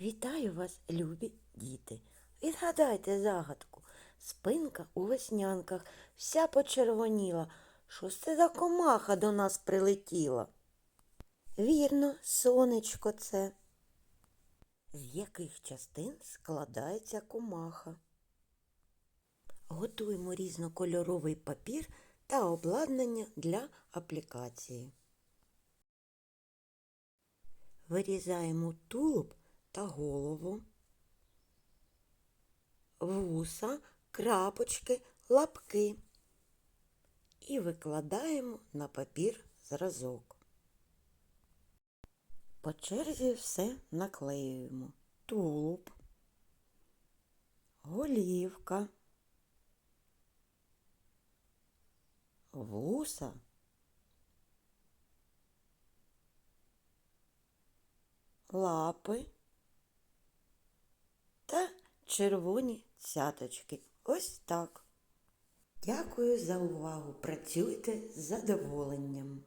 Вітаю вас, любі діти. Відгадайте загадку. Спинка у веснянках вся почервоніла. Що це за комаха до нас прилетіла? Вірно, сонечко це. З яких частин складається комаха? Готуємо різнокольоровий папір та обладнання для аплікації. Вирізаємо тулуб та голову, вуса, крапочки, лапки і викладаємо на папір зразок. По черзі все наклеюємо. Тулуб, голівка, вуса лапи червоні цяточки. Ось так. Дякую за увагу. Працюйте з задоволенням.